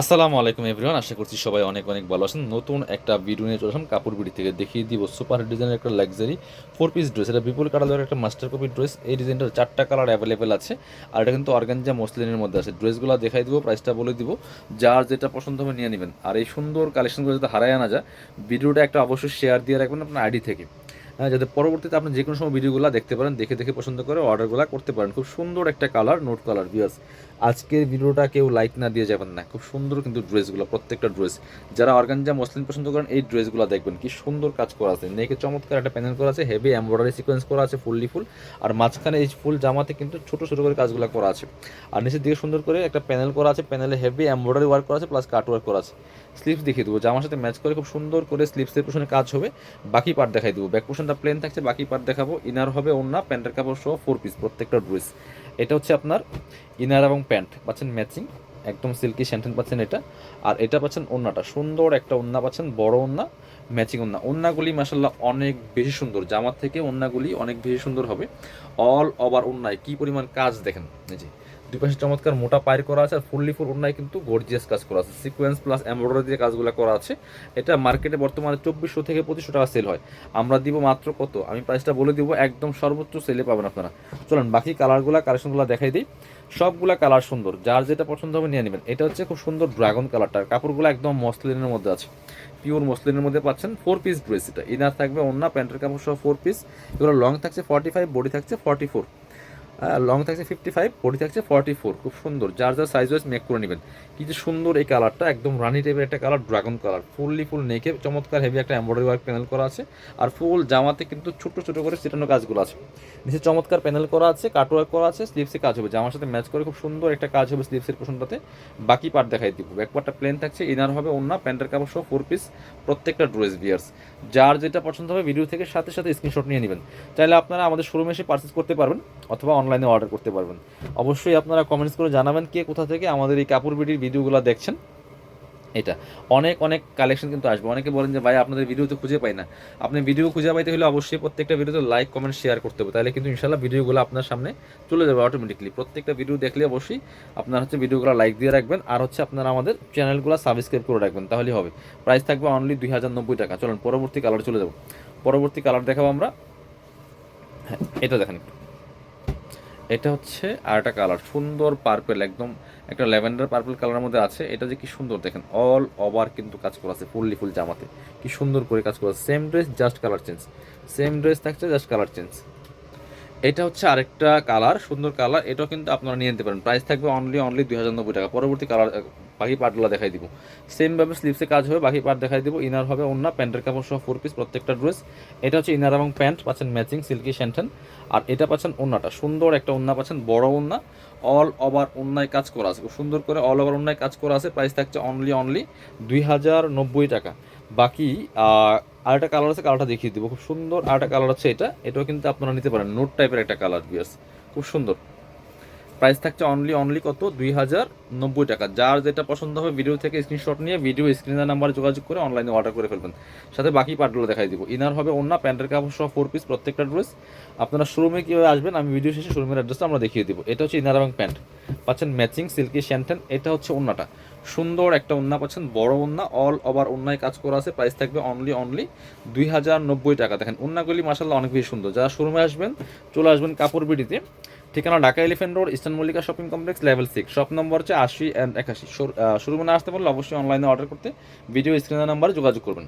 আসসালামু আলাইকুম এভরিওয়ান, আশা করছি সবাই অনেক অনেক ভালো আছেন। নতুন একটা ভিডিও নিয়ে চলে আসলাম কাপড় বিড়ি থেকে। দেখিয়ে দিব সুপার ডিজাইনের একটা লাক্সারি ফোর পিস ড্রেস এটা বিপুল কালারের একটা মাস্টার কপি ড্রেস এই ডিজাইনটার চারটা কালার অ্যাভেলেবেল আছে। আর এটা কিন্তু অর্গানজা মসলিনের মধ্যে আছে। ড্রেসগুলো দেখাই দিব প্রাইসটা বলে দিব। যার যেটা পছন্দ হবে নিয়ে নেবেন। আর এই সুন্দর কালেকশনগুলো যাতে হারায় আনা যায় ভিডিওটা একটা অবশ্যই শেয়ার দিয়ে রাখবেন আপনার আইডি থেকে। যাতে পরবর্তীতে আপনি যে কোনো সময় ভিডিওগুলো দেখতে পারেন, দেখে দেখে পছন্দ করে অর্ডারগুলো করতে পারেন। খুব সুন্দর একটা কালার নোট কালার বিয়াস আজকের ভিডিওটা কেউ লাইক না দিয়ে যাবেন না। খুব সুন্দর কিন্তু ড্রেসগুলো প্রত্যেকটা ড্রেস যারা অর্গানজা মসলিন পছন্দ করেন, এই ড্রেসগুলো দেখবেন। কি সুন্দর কাজ করা আছে। নেকে চমৎকার একটা প্যানেল করা আছে হেভি এমব্রয়ডারি সিকোয়েন্স করা আছে ফুললি ফুল আর মাঝখানে এই ফুল জামাতে কিন্তু ছোট ছোট করে কাজগুলো করা আছে। আর নিচের দিকে সুন্দর করে একটা প্যানেল করা আছে প্যানেলে হেভি এমব্রয়ডারি ওয়ার্ক করা আছে প্লাস কাট ওয়ার্ক করা আছে। স্লিপস দেখিয়ে দেবো। জামার সাথে ম্যাচ করে খুব সুন্দর করে স্লিপসের পোশনে কাজ হবে। বাকি পার্ট দেখাই দেবো। ব্যাক পোশনটা প্লেন থাকছে, বাকি পার্ট দেখাবো। ইনার হবে ওন্না প্যান্টের কাপড় সহ ফোর পিস প্রত্যেকটা ড্রেস এটা হচ্ছে আপনার ইনার এবং প্যান্ট পাচ্ছেন ম্যাচিং একদম সিল্কি স্যান্টেন পাচ্ছেন এটা। আর এটা পাচ্ছেন ওন্নাটা সুন্দর একটা ওন্না পাচ্ছেন, বড় ওন্না ম্যাচিং ওন্না ওন্নাগুলি মাসাল্লাহ অনেক বেশি সুন্দর। জামার থেকে ওন্নাগুলি অনেক বেশি সুন্দর হবে। অল ওভার ওন্নায় কি পরিমাণ কাজ দেখেন? যে দুই চমৎকার মোটা পায়ের করা আছে, আর ফুললি ফুল ওন্নায় কিন্তু গর্জিয়াস কাজ করা আছে। সিকোয়েন্স প্লাস এমব্রয়ডারি দিয়ে কাজগুলো করা আছে। এটা মার্কেটে বর্তমানে চব্বিশশো থেকে পঁচিশশো টাকা সেল হয়। আমরা দিব মাত্র কত? আমি প্রাইসটা বলে দিব, একদম সর্বোচ্চ সেলে পাবেন আপনারা। চলুন, বাকি কালারগুলো কালেকশনগুলো দেখাই দিই। সবগুলা কালার সুন্দর। যার যেটা পছন্দ হবে নিয়ে নেবেন। এটা হচ্ছে খুব সুন্দর ড্রাগন কালারটা কাপড়গুলো একদম মসলিনের মধ্যে আছে। পিওর মসলিনের মধ্যে পাচ্ছেন ফোর পিস ড্রেস এটা। ইনার থাকবে অন্য প্যান্টের কাপড় সহ ফোর পিস এগুলো লং থাকছে ফর্টি ফাইভ বডি থাকছে ফর্টি ফোর লং থাকছে ফিফটি ফাইভ বডি থাকছে ফর্টি ফোর খুব সুন্দর। যার যার সাইজ ওয়াইজ মেক করে নেবেন। কি যে সুন্দর এই কালারটা একদম রানি টাইপের একটা colour dragon colour fully full নেকে চমৎকার হেভি একটা এমব্রয়ডারি ওয়ার্ক প্যানেল করা আছে। আর ফুল জামাতে কিন্তু ছোট ছোট করে সিটানো কাজগুলো আছে। নিচে চমৎকার প্যানেল করা আছে কাট ওয়ার্ক করা আছে স্লিপসে কাজ হবে। জামার সাথে ম্যাচ করে খুব সুন্দর একটা কাজ হবে স্লিপসের পোশনটাতে বাকি পার্ট দেখাই দিব। ব্যাক পার্টটা প্লেন থাকছে ইনার হবে অন্য প্যান্টের কাপড় সহ ফোর পিস প্রত্যেকটা ড্রেস বিয়ার্স যার যেটা পছন্দ হবে ভিডিও থেকে সাথে সাথে স্ক্রিনশট নিয়ে নেবেন। চাইলে আপনারা আমাদের শোরুমে এসে পারচেস করতে পারবেন, অথবা অনলাইনে অর্ডার করতে পারবেন। অবশ্যই আপনারা কমেন্টস করে জানাবেন কে কোথা থেকে আমাদের এই কাপড় বিডির ভিডিওগুলো দেখছেন। এটা। অনেক অনেক কালেকশন কিন্তু আসবে। অনেকে বলেন যে, ভাই, আপনাদের ভিডিও তো খুঁজে পাই না। আপনি ভিডিও খুঁজে পাইতে হলে অবশ্যই প্রত্যেকটা ভিডিওতে লাইক কমেন্ট শেয়ার করতে হবে। তাহলে কিন্তু ইনশাল্লাহ ভিডিওগুলো আপনার সামনে চলে যাবে অটোমেটিকলি প্রত্যেকটা ভিডিও দেখলে অবশ্যই আপনার হচ্ছে ভিডিওগুলো লাইক দিয়ে রাখবেন আর হচ্ছে আপনারা আমাদের চ্যানেলগুলো সাবস্ক্রাইব করে রাখবেন। তাহলেই হবে। প্রাইস থাকবে অনলি দুই হাজার নব্বই টাকা। চলুন, পরবর্তী কালার চলে যাব। পরবর্তী কালার দেখাবো আমরা। হ্যাঁ এটা দেখেন। একটু এটা হচ্ছে আর একটা কালার সুন্দর পার্পেল একদম একটা ল্যাভেন্ডার পার্পেল কালারের মধ্যে আছে। এটা যে কি সুন্দর, দেখেন অল ওভার কিন্তু কাজ করা আছে, ফুললি ফুল জামাতে। কি সুন্দর করে কাজ করা same dress just colour change same dress থাকছে জাস্ট কালার চেঞ্জ এটা হচ্ছে আরেকটা কালার সুন্দর কালার এটাও কিন্তু আপনারা নিয়ে নিতে পারেন। প্রাইস থাকবে অনলি অনলি দুই হাজার নব্বই টাকা। পরবর্তী কালার বাকি পার্টগুলো দেখাই দিব। সেমভাবে স্লিপসে কাজ হবে বাকি পার্ট দেখাই দিব। ইনার হবে অন্য প্যান্টের কাপড় সহ ফোর পিস প্রত্যেকটা ড্রেস এটা হচ্ছে ইনার এবং প্যান্ট পাচ্ছেন ম্যাচিং সিল্কি শ্যান্টেন আর এটা পাচ্ছেন ওন্নাটা সুন্দর একটা ওন্না পাচ্ছেন, বড় ওন্না অল ওভার অন্যায় কাজ করা আছে। সুন্দর করে অল ওভার অন্যায় কাজ করা আছে। প্রাইস থাকছে অনলি অনলি দুই হাজার নব্বই টাকা। বাকি আরেকটা কালার আছে কালারটা দেখিয়ে দিব। খুব সুন্দর আরেকটা কালার আছে এটা। এটাও কিন্তু আপনারা নিতে পারেন। নোট টাইপের একটা কালার বিয়ার্স খুব সুন্দর। প্রাইস থাকছে অনলি অনলি কত? দুই হাজার নব্বই টাকা। যার যেটা পছন্দ হবে ভিডিও থেকে স্ক্রিনশট নিয়ে ভিডিও স্ক্রিনের নাম্বারে যোগাযোগ করে অনলাইনে অর্ডার করে ফেলবেন। সাথে বাকি পার্টগুলো দেখাই দিব। ইনার হবে অন্য প্যান্টের কাপড় সহ ফোর পিস প্রত্যেকটা ড্রেস আপনারা শোরুমে কীভাবে আসবেন, আমি ভিডিও শেষে শোরুমের অ্যাড্রেসটা আমরা দেখিয়ে দিব। এটা হচ্ছে ইনার এবং প্যান্ট পাচ্ছেন ম্যাচিং সিল্কি শ্যান্টেন এটা হচ্ছে ওন্নাটা সুন্দর একটা ওন্না পাচ্ছেন, বড় ওন্না অল ওভার ওন্নায় কাজ করা আছে প্রাইস থাকবে অনলি অনলি দুই হাজার নব্বই টাকা। দেখেন ওন্নাগুলি মাসাল্লাহ অনেক বেশি সুন্দর। যারা শোরুমে আসবেন, চলে আসবেন কাপড় বিডিতে। ঠিকানা Dhaka elephant road, eastern Mallika shopping complex, level six shop number হচ্ছে আশি অ্যান্ড একাশি। শুরু মানে আসতে পারলে অবশ্যই অনলাইনে অর্ডার করতে। ভিডিও স্ক্রিনের নাম্বারে যোগাযোগ করবেন।